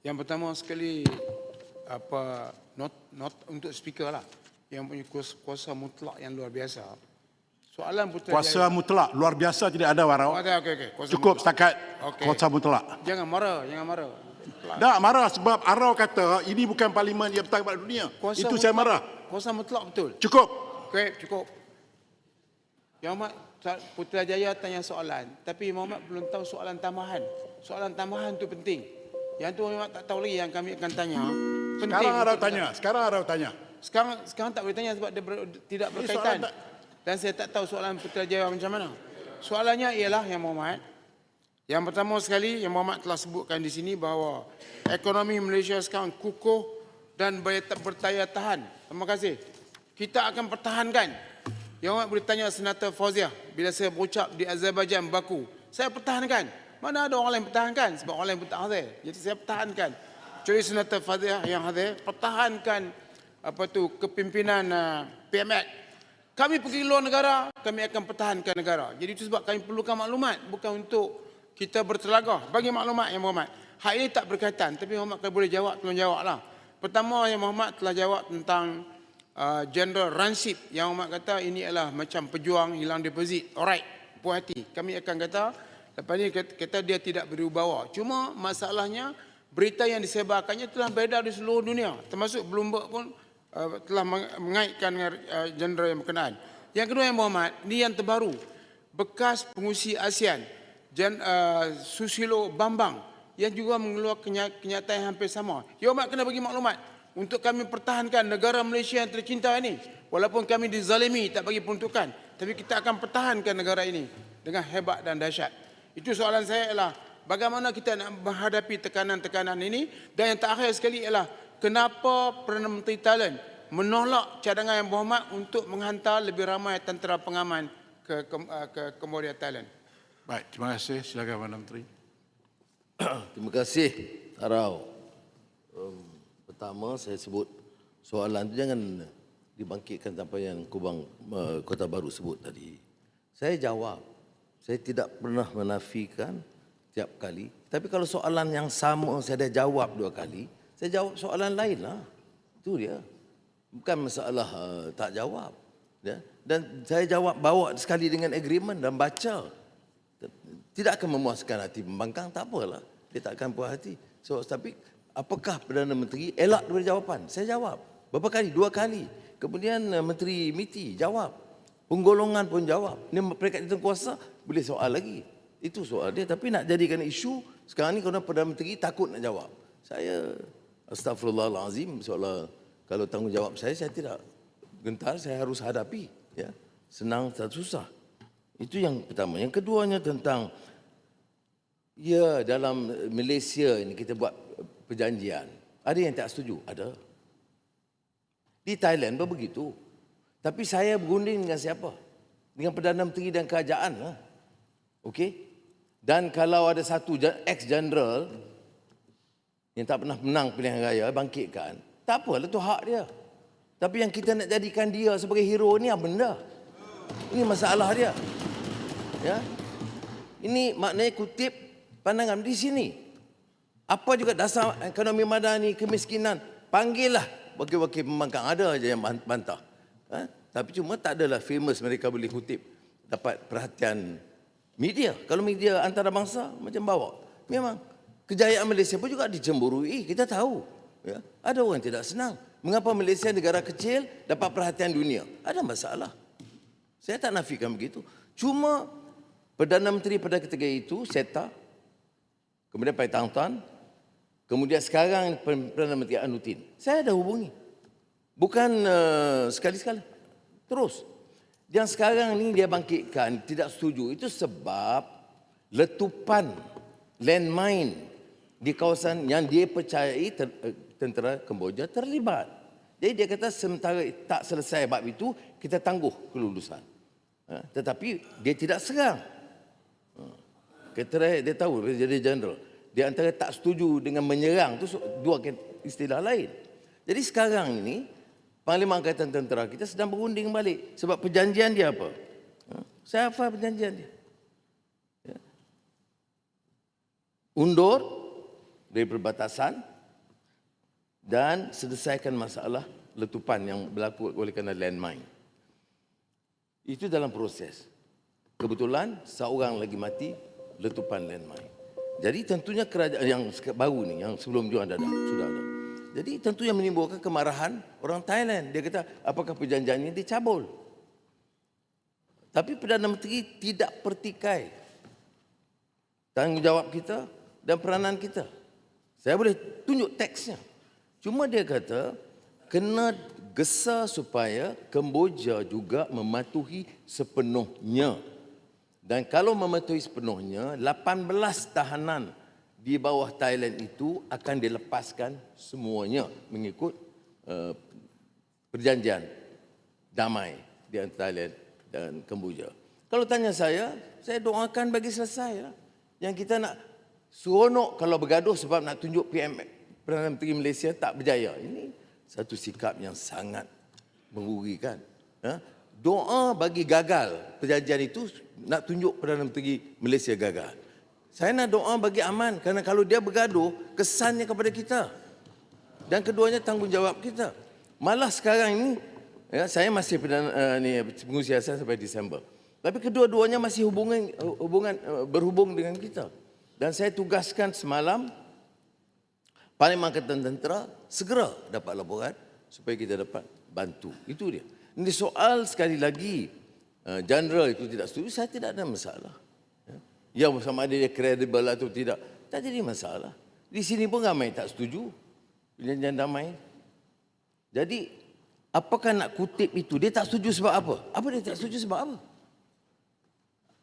Yang pertama sekali apa not not untuk speaker lah yang punya kuasa, kuasa mutlak yang luar biasa. Soalan Putrajaya. Kuasa mutlak luar biasa tidak ada warau. ada okey okey. Cukup mutlak. setakat Okey. kuasa mutlak. Jangan marah, jangan marah. Tak marah sebab Arau kata ini bukan parlimen yang bertanggung jawab dunia. Kuasa Itu mutlak, saya marah. Kuasa mutlak betul. Cukup. Okey, cukup. Yang Mak Putrajaya tanya soalan, tapi Muhammad belum tahu soalan tambahan. Soalan tambahan tu penting. Yang tu Muhammad tak tahu lagi yang kami akan tanya. Penting. Sekarang Arau untuk tanya. Sekarang Arau tanya. Sekarang sekarang tak boleh tanya sebab dia ber, tidak Ini berkaitan. tak- Dan saya tak tahu soalan Putrajaya macam mana. Soalannya ialah yang Muhammad. Yang pertama sekali yang Muhammad telah sebutkan di sini bahawa ekonomi Malaysia sekarang kukuh dan ber- bertaya tahan. Terima kasih. Kita akan pertahankan. Yang Muhammad boleh tanya Senator Fauziah bila saya berucap di Azerbaijan Baku. Saya pertahankan. Mana ada orang lain pertahankan sebab orang lain pun tak hadir. Jadi saya pertahankan. Kecuali Senator Fauziah yang hadir, pertahankan apa tu kepimpinan uh, PMX kami pergi luar negara, kami akan pertahankan negara. Jadi itu sebab kami perlukan maklumat, bukan untuk kita bertelagah. Bagi maklumat yang Muhammad. Hal ini tak berkaitan, tapi Muhammad kalau boleh jawab, tolong jawablah. Pertama yang Muhammad telah jawab tentang uh, General Ransip yang Muhammad kata ini adalah macam pejuang hilang deposit. Alright, puas hati. Kami akan kata, lepas ini kata, dia tidak berwibawa. Cuma masalahnya, berita yang disebarkannya telah beredar di seluruh dunia. Termasuk Bloomberg pun uh, telah meng- mengaitkan dengan uh, general yang berkenaan. Yang kedua yang Muhammad, ini yang terbaru. Bekas pengusi ASEAN, Jan, uh, Susilo Bambang yang juga mengeluarkan kenya- kenyataan yang hampir sama. Ya Muhammad kena bagi maklumat untuk kami pertahankan negara Malaysia yang tercinta ini. Walaupun kami dizalimi, tak bagi peruntukan. Tapi kita akan pertahankan negara ini dengan hebat dan dahsyat. Itu soalan saya ialah bagaimana kita nak menghadapi tekanan-tekanan ini. Dan yang terakhir sekali ialah kenapa Perdana Menteri Thailand menolak cadangan yang Muhammad untuk menghantar lebih ramai tentera pengaman ke ke, uh, ke Cambodia Thailand. Baik, terima kasih. Silakan Perdana Menteri. Terima kasih Tarau. Um, pertama saya sebut soalan tu jangan dibangkitkan tanpa yang Kubang uh, Kota Baru sebut tadi. Saya jawab. Saya tidak pernah menafikan tiap kali. Tapi kalau soalan yang sama saya dah jawab dua kali, saya jawab soalan lain lah. Itu dia. Bukan masalah uh, tak jawab. Ya? Dan saya jawab bawa sekali dengan agreement dan baca tidak akan memuaskan hati pembangkang tak apalah dia tak akan puas hati so tapi apakah perdana menteri elak daripada jawapan saya jawab berapa kali dua kali kemudian uh, menteri miti jawab penggolongan pun jawab ni peringkat di kuasa boleh soal lagi itu soal dia tapi nak jadikan isu sekarang ni kerana perdana menteri takut nak jawab saya astagfirullahalazim seolah kalau tanggungjawab saya saya tidak gentar saya harus hadapi ya senang tak susah itu yang pertama. Yang keduanya tentang ya dalam Malaysia ini kita buat perjanjian. Ada yang tak setuju? Ada. Di Thailand pun begitu. Tapi saya berunding dengan siapa? Dengan Perdana Menteri dan Kerajaan. Lah. Okey? Dan kalau ada satu ex-general yang tak pernah menang pilihan raya, bangkitkan. Tak apalah, itu hak dia. Tapi yang kita nak jadikan dia sebagai hero ni apa benda? Ini masalah dia. Ya. Ini maknanya kutip pandangan di sini. Apa juga dasar ekonomi madani, kemiskinan, panggillah wakil-wakil pembangkang ada aja yang bantah. Ha? Tapi cuma tak adalah famous mereka boleh kutip dapat perhatian media. Kalau media antarabangsa macam bawa. Memang kejayaan Malaysia pun juga dicemburui, kita tahu. Ya. Ada orang tidak senang. Mengapa Malaysia negara kecil dapat perhatian dunia? Ada masalah. Saya tak nafikan begitu. Cuma Perdana Menteri pada ketika itu, Seta, kemudian Pai Tang Tan, kemudian sekarang Perdana Menteri Anutin. Saya dah hubungi. Bukan uh, sekali-sekala. Terus. Yang sekarang ni dia bangkitkan, tidak setuju. Itu sebab letupan landmine di kawasan yang dia percayai uh, tentera Kemboja terlibat. Jadi dia kata sementara tak selesai bab itu, kita tangguh kelulusan. Ha, tetapi dia tidak serang. Kata dia tahu jadi general. Dia antara tak setuju dengan menyerang tu dua istilah lain. Jadi sekarang ini Panglima Angkatan Tentera kita sedang berunding balik sebab perjanjian dia apa? Ha? Saya hafal perjanjian dia. Ya. Undur dari perbatasan dan selesaikan masalah letupan yang berlaku oleh kerana landmine. Itu dalam proses. Kebetulan seorang lagi mati letupan landmine. Jadi tentunya kerajaan yang baru ni yang sebelum juga ada sudah ada. Jadi tentu yang menimbulkan kemarahan orang Thailand. Dia kata apakah perjanjian ini dicabul? Tapi Perdana Menteri tidak pertikai tanggungjawab kita dan peranan kita. Saya boleh tunjuk teksnya. Cuma dia kata kena gesa supaya Kemboja juga mematuhi sepenuhnya. Dan kalau mematuhi sepenuhnya, 18 tahanan di bawah Thailand itu akan dilepaskan semuanya mengikut uh, perjanjian damai di antara Thailand dan Kemboja. Kalau tanya saya, saya doakan bagi selesai lah. Yang kita nak seronok kalau bergaduh sebab nak tunjuk PM Perdana Menteri Malaysia tak berjaya. Ini satu sikap yang sangat merugikan. Ha? Doa bagi gagal perjanjian itu nak tunjuk Perdana Menteri Malaysia gagal. Saya nak doa bagi aman kerana kalau dia bergaduh kesannya kepada kita. Dan keduanya tanggungjawab kita. Malah sekarang ini ya, saya masih perdana, uh, ni pengurusi sampai Disember. Tapi kedua-duanya masih hubungan hubungan uh, berhubung dengan kita. Dan saya tugaskan semalam Parlimen Angkatan Tentera segera dapat laporan supaya kita dapat bantu. Itu dia. Ini soal sekali lagi uh, general itu tidak setuju, saya tidak ada masalah. Ya, ya sama ada dia kredibel atau tidak, tak jadi masalah. Di sini pun ramai tak setuju perjanjian damai. Jadi apakah nak kutip itu? Dia tak setuju sebab apa? Apa dia tak setuju sebab apa?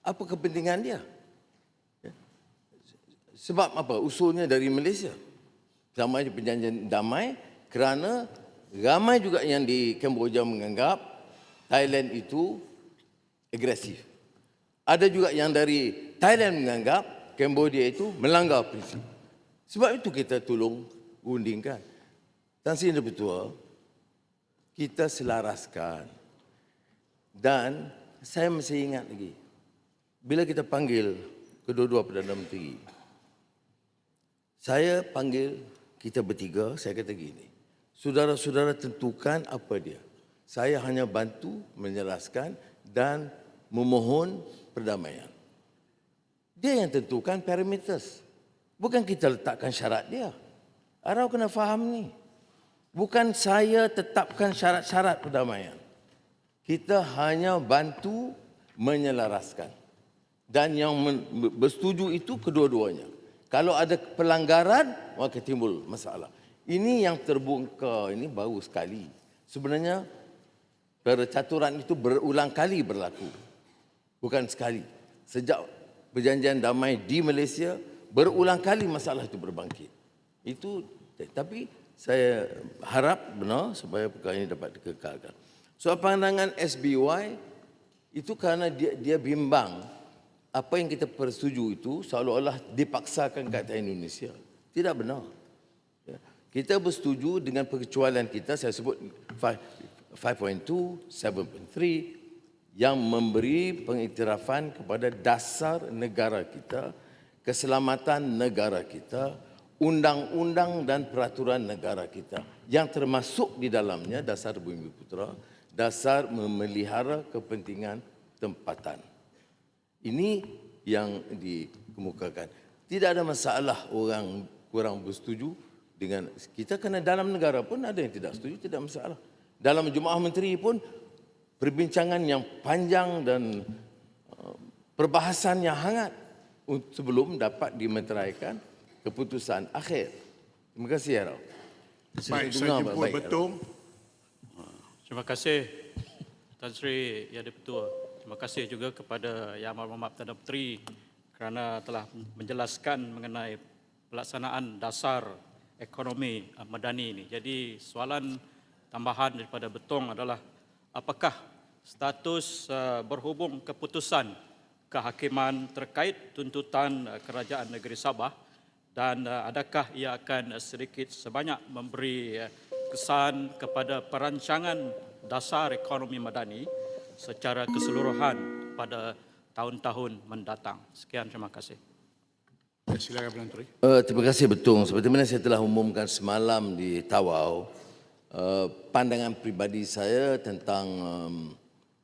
Apa kepentingan dia? Ya. Sebab apa? Usulnya dari Malaysia. Sama ada perjanjian damai kerana ramai juga yang di Kamboja menganggap Thailand itu agresif. Ada juga yang dari Thailand menganggap Kamboja itu melanggar prinsip. Sebab itu kita tolong undingkan. Tan Sri Bertua, kita selaraskan. Dan saya masih ingat lagi, bila kita panggil kedua-dua Perdana Menteri, saya panggil kita bertiga, saya kata gini, saudara-saudara tentukan apa dia. Saya hanya bantu menjelaskan dan memohon perdamaian. Dia yang tentukan parameters. Bukan kita letakkan syarat dia. Arau kena faham ni. Bukan saya tetapkan syarat-syarat perdamaian. Kita hanya bantu menyelaraskan. Dan yang bersetuju itu kedua-duanya. Kalau ada pelanggaran, maka timbul masalah. Ini yang terbuka, ini baru sekali. Sebenarnya, percaturan itu berulang kali berlaku. Bukan sekali. Sejak perjanjian damai di Malaysia, berulang kali masalah itu berbangkit. Itu, tapi saya harap benar supaya perkara ini dapat dikekalkan. Soal pandangan SBY, itu kerana dia, dia bimbang apa yang kita persetuju itu seolah-olah dipaksakan ke atas Indonesia. Tidak benar. Ya. Kita bersetuju dengan perkecualian kita, saya sebut 5.2, 7.3, yang memberi pengiktirafan kepada dasar negara kita, keselamatan negara kita, undang-undang dan peraturan negara kita yang termasuk di dalamnya dasar Bumi Putra, dasar memelihara kepentingan tempatan. Ini yang dikemukakan. Tidak ada masalah orang kurang bersetuju dengan kita kerana dalam negara pun ada yang tidak setuju, tidak masalah. Dalam Jemaah Menteri pun perbincangan yang panjang dan uh, perbahasan yang hangat sebelum dapat dimeteraikan keputusan akhir. Terima kasih, Harau. Baik, saya jemput betul. Terima kasih Tan Sri Yang Dipertua. Terima kasih juga kepada Yang Amat Muhammad Perdana Menteri kerana telah menjelaskan mengenai pelaksanaan dasar ekonomi uh, madani ini. Jadi soalan tambahan daripada Betong adalah apakah status uh, berhubung keputusan kehakiman terkait tuntutan uh, kerajaan negeri Sabah dan adakah ia akan sedikit sebanyak memberi kesan kepada perancangan dasar ekonomi madani secara keseluruhan pada tahun-tahun mendatang. Sekian terima kasih. Ya, silakan Perdana Menteri. Uh, terima kasih betul. Seperti mana saya telah umumkan semalam di Tawau, uh, pandangan pribadi saya tentang um,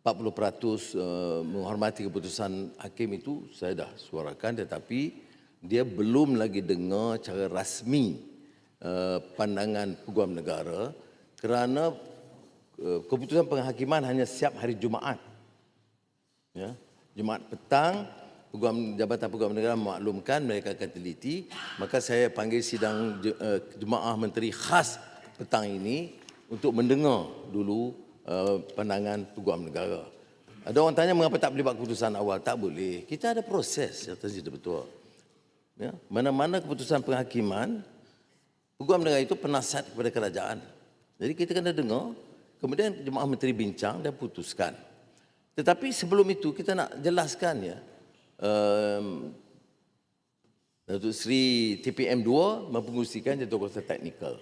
40% uh, menghormati keputusan hakim itu saya dah suarakan tetapi dia belum lagi dengar cara rasmi uh, pandangan peguam negara kerana uh, keputusan penghakiman hanya siap hari Jumaat. Ya. Jumaat petang, Peguam Jabatan Peguam Negara memaklumkan mereka akan teliti, maka saya panggil sidang uh, jemaah menteri khas petang ini untuk mendengar dulu uh, pandangan Peguam Negara. Ada orang tanya mengapa tak boleh buat keputusan awal? Tak boleh. Kita ada proses yang tadi betul. Ya, mana-mana keputusan penghakiman, Peguam Negara itu penasihat kepada kerajaan. Jadi kita kena dengar, kemudian jemaah menteri bincang dan putuskan. Tetapi sebelum itu kita nak jelaskan ya, um, Datuk Seri TPM 2 mempengusikan jatuh kuasa teknikal.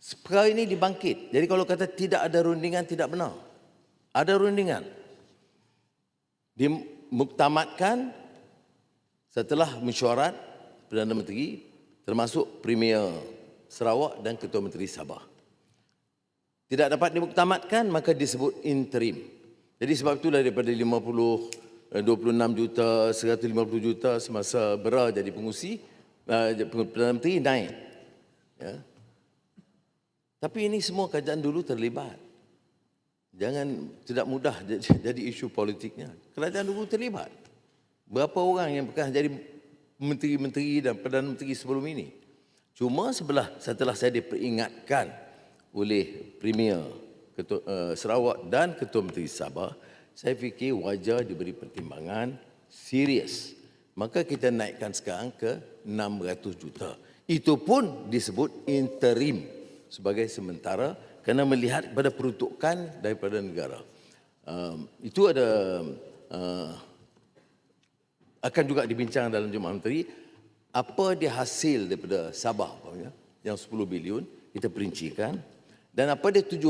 Perkara ini dibangkit. Jadi kalau kata tidak ada rundingan, tidak benar. Ada rundingan. Dimuktamadkan setelah mesyuarat Perdana Menteri termasuk Premier Sarawak dan Ketua Menteri Sabah. Tidak dapat dimuktamadkan maka disebut interim. Jadi sebab itulah daripada 50 eh, 26 juta 150 juta semasa Bera jadi pengusi uh, Perdana Menteri naik. Ya. Tapi ini semua kerajaan dulu terlibat. Jangan tidak mudah jadi, isu politiknya. Kerajaan dulu terlibat. Berapa orang yang bekas jadi menteri-menteri dan perdana menteri sebelum ini? Cuma sebelah setelah saya diperingatkan oleh Premier Ketua, uh, Sarawak dan Ketua Menteri Sabah, saya fikir wajar diberi pertimbangan serius. Maka kita naikkan sekarang ke 600 juta. Itu pun disebut interim sebagai sementara kerana melihat pada peruntukan daripada negara. Um, itu ada uh, akan juga dibincang dalam Jemaah Menteri apa dia hasil daripada Sabah umpamanya, yang 10 bilion kita perincikan dan apa dia 17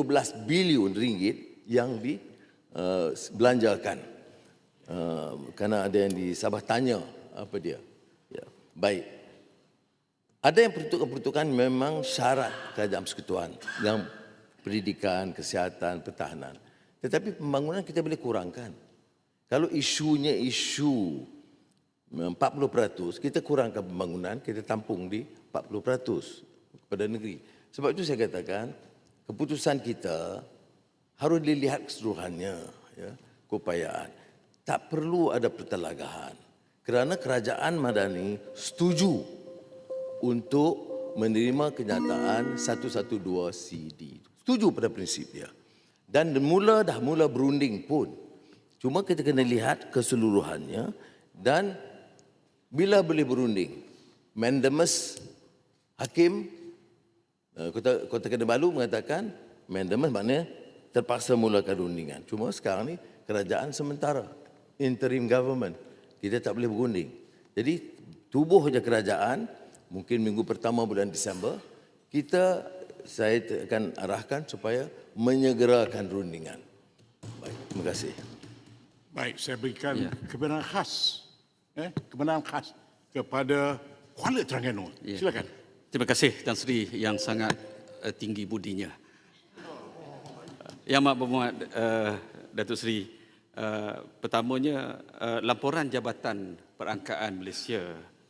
bilion ringgit yang dibelanjakan. Uh, kerana ada yang di Sabah tanya apa dia. Ya, baik. Ada yang peruntukan-peruntukan memang syarat kerajaan persekutuan yang pendidikan, kesihatan, pertahanan. Tetapi pembangunan kita boleh kurangkan. Kalau isunya isu 40%, kita kurangkan pembangunan, kita tampung di 40% kepada negeri. Sebab itu saya katakan, keputusan kita harus dilihat keseluruhannya, ya, keupayaan. Tak perlu ada pertelagahan. Kerana kerajaan Madani setuju untuk menerima kenyataan 112 CD. Setuju pada prinsip dia. Dan mula dah mula berunding pun. Cuma kita kena lihat keseluruhannya dan bila boleh berunding. Mandamus Hakim eh, Kota, Kota Kinabalu mengatakan Mandamus maknanya terpaksa mulakan rundingan. Cuma sekarang ni kerajaan sementara. Interim government. Kita tak boleh berunding. Jadi tubuh je kerajaan mungkin minggu pertama bulan Disember kita saya akan arahkan supaya menyegerakan rundingan. Baik, terima kasih. Baik, saya berikan ya. kebenaran khas. Eh, kebenaran khas kepada Kuala Terengganu. Ya. Silakan. Terima kasih Tan Sri yang sangat uh, tinggi budinya. Yang Mak Berhormat uh, Datuk Seri, uh, pertamanya uh, laporan Jabatan Perangkaan Malaysia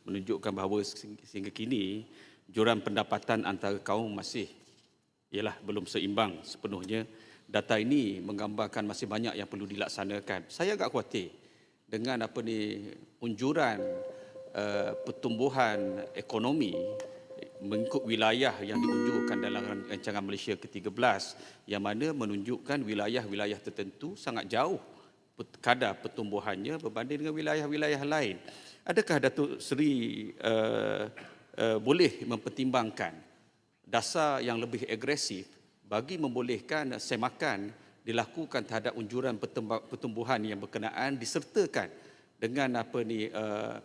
menunjukkan bahawa sehingga kini jurang pendapatan antara kaum masih ialah belum seimbang sepenuhnya. Data ini menggambarkan masih banyak yang perlu dilaksanakan. Saya agak khawatir dengan apa ni unjuran uh, pertumbuhan ekonomi mengikut wilayah yang diunjurkan dalam rancangan Malaysia ke-13 yang mana menunjukkan wilayah-wilayah tertentu sangat jauh kadar pertumbuhannya berbanding dengan wilayah-wilayah lain. Adakah Datuk Seri uh, uh, boleh mempertimbangkan dasar yang lebih agresif bagi membolehkan semakan dilakukan terhadap unjuran pertumbuhan yang berkenaan disertakan dengan apa ni uh,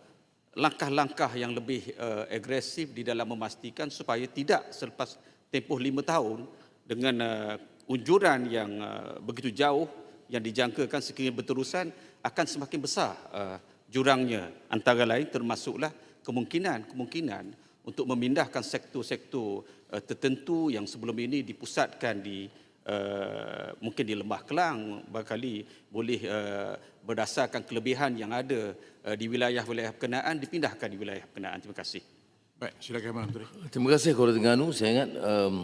langkah-langkah yang lebih uh, agresif di dalam memastikan supaya tidak selepas tempoh lima tahun dengan uh, unjuran yang uh, begitu jauh yang dijangkakan sekiranya berterusan akan semakin besar uh, jurangnya antara lain termasuklah kemungkinan-kemungkinan untuk memindahkan sektor-sektor uh, tertentu yang sebelum ini dipusatkan di uh, mungkin di Lembah Kelang barangkali boleh uh, berdasarkan kelebihan yang ada uh, di wilayah-wilayah berkenaan dipindahkan di wilayah berkenaan. Terima kasih. Baik, silakan Abang Menteri. Terima kasih Kepada Terengganu. Saya ingat um,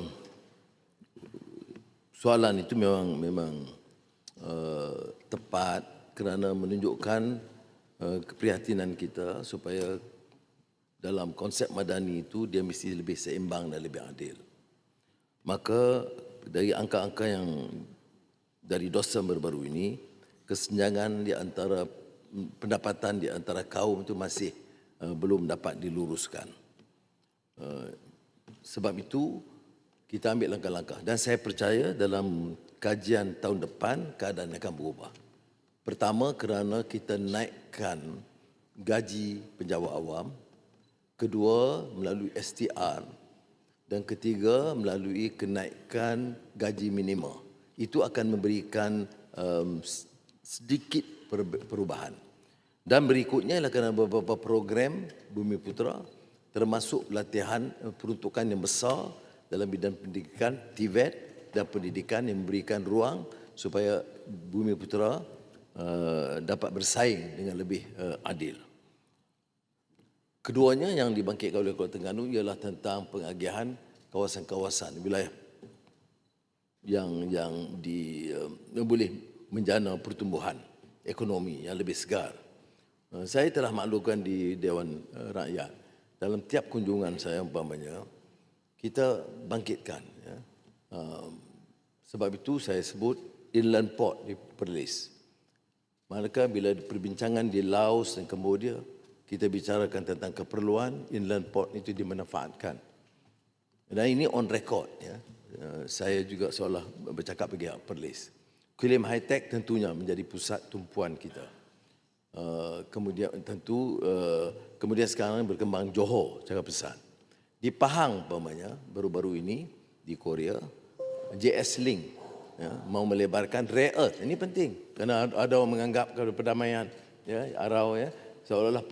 soalan itu memang memang uh, tepat kerana menunjukkan keprihatinan kita supaya dalam konsep madani itu dia mesti lebih seimbang dan lebih adil. Maka dari angka-angka yang dari dosa baru-baru ini, kesenjangan di antara pendapatan di antara kaum itu masih uh, belum dapat diluruskan. Uh, sebab itu kita ambil langkah-langkah dan saya percaya dalam kajian tahun depan keadaan akan berubah. Pertama kerana kita naikkan gaji penjawat awam, kedua melalui STR dan ketiga melalui kenaikan gaji minima. Itu akan memberikan um, sedikit perubahan. Dan berikutnya ialah kerana beberapa program Bumi Putra termasuk latihan eh, peruntukan yang besar dalam bidang pendidikan TVET dan pendidikan yang memberikan ruang supaya Bumi Putra uh, dapat bersaing dengan lebih uh, adil. Keduanya yang dibangkitkan oleh Kuala Terengganu ialah tentang pengagihan kawasan-kawasan wilayah yang yang di uh, boleh menjana pertumbuhan ekonomi yang lebih segar. Uh, saya telah maklumkan di Dewan uh, Rakyat dalam tiap kunjungan saya umpamanya kita bangkitkan ya. Uh, sebab itu saya sebut inland port di Perlis. Manakala bila perbincangan di Laos dan Cambodia kita bicarakan tentang keperluan inland port itu dimanfaatkan. Dan ini on record ya. Uh, saya juga seolah bercakap bagi Perlis. Kulim High Tech tentunya menjadi pusat tumpuan kita. Uh, kemudian tentu uh, kemudian sekarang berkembang Johor cara pesan. Di Pahang umpamanya baru-baru ini di Korea JS Link ya, mau melebarkan rare earth. Ini penting kerana ada orang menganggap kalau perdamaian ya arau ya seolah-olah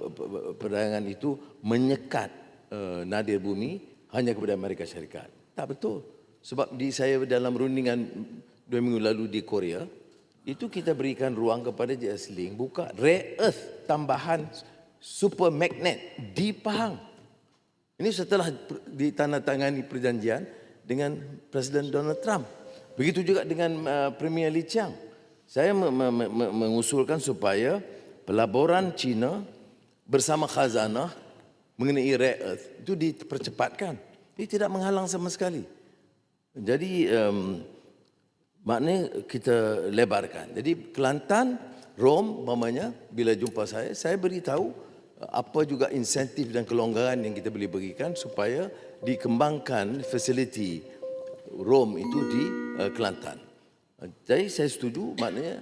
perdagangan itu menyekat uh, nadir bumi hanya kepada Amerika Syarikat. Tak betul. Sebab di saya dalam rundingan dua minggu lalu di Korea, itu kita berikan ruang kepada JS Link buka rare earth tambahan super magnet di Pahang. Ini setelah ditandatangani perjanjian dengan Presiden Donald Trump. Begitu juga dengan uh, Premier Li Qiang. Saya mengusulkan supaya pelaburan China bersama khazanah mengenai rare earth itu dipercepatkan. Ini tidak menghalang sama sekali. Jadi um, maknanya kita lebarkan. Jadi Kelantan, Rom, mamanya bila jumpa saya, saya beritahu apa juga insentif dan kelonggaran yang kita boleh berikan supaya dikembangkan fasiliti Rom itu di uh, Kelantan. Jadi saya setuju maknanya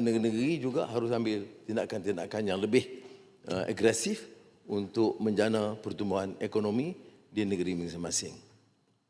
negeri-negeri juga harus ambil tindakan-tindakan yang lebih uh, agresif untuk menjana pertumbuhan ekonomi di negeri masing-masing.